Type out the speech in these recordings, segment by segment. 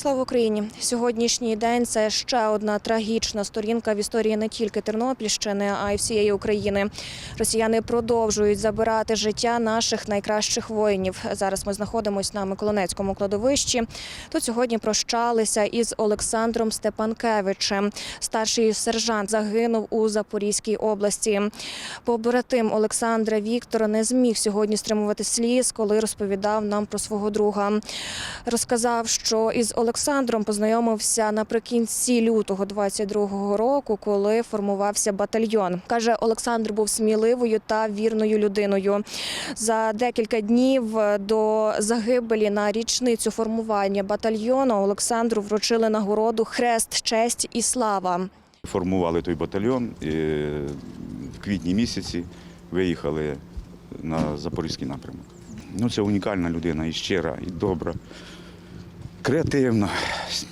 Слава Україні! Сьогоднішній день це ще одна трагічна сторінка в історії не тільки Тернопільщини, а й всієї України. Росіяни продовжують забирати життя наших найкращих воїнів. Зараз ми знаходимося на Миколинецькому кладовищі. Тут сьогодні прощалися із Олександром Степанкевичем. Старший сержант загинув у Запорізькій області. Побратим Олександра Віктора не зміг сьогодні стримувати сліз, коли розповідав нам про свого друга. Розказав, що із Олександром познайомився наприкінці лютого 22-го року, коли формувався батальйон. Каже, Олександр був сміливою та вірною людиною. За декілька днів до загибелі на річницю формування батальйону Олександру вручили нагороду Хрест, честь і слава. Формували той батальйон в квітні місяці виїхали на Запорізький напрямок. Ну, це унікальна людина, і щира, і добра, креативна, с-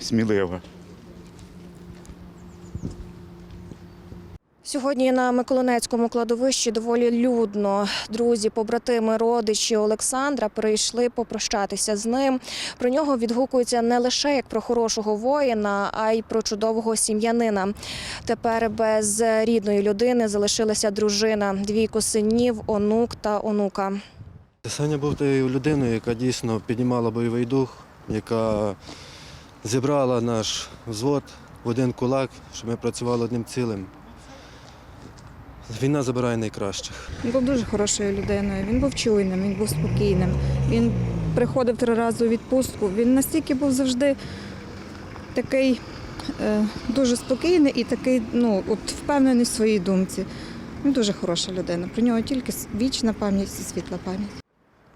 смілива. Сьогодні на Миколинецькому кладовищі доволі людно. Друзі, побратими, родичі Олександра прийшли попрощатися з ним. Про нього відгукуються не лише як про хорошого воїна, а й про чудового сім'янина. Тепер без рідної людини залишилася дружина, двійко синів, онук та онука. Саня був тією людиною, яка дійсно піднімала бойовий дух, яка зібрала наш взвод в один кулак, щоб ми працювали одним цілим. Війна забирає найкращих. Він був дуже хорошою людиною, він був чуйним, він був спокійним. Він приходив три рази у відпустку. Він настільки був завжди такий е, дуже спокійний і такий, ну, от впевнений в своїй думці. Він дуже хороша людина. Про нього тільки вічна пам'ять і світла пам'ять.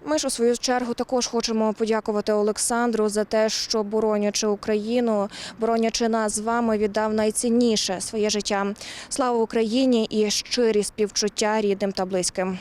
Ми ж у свою чергу також хочемо подякувати Олександру за те, що боронячи Україну, боронячи нас з вами, віддав найцінніше своє життя. Слава Україні і щирі співчуття рідним та близьким.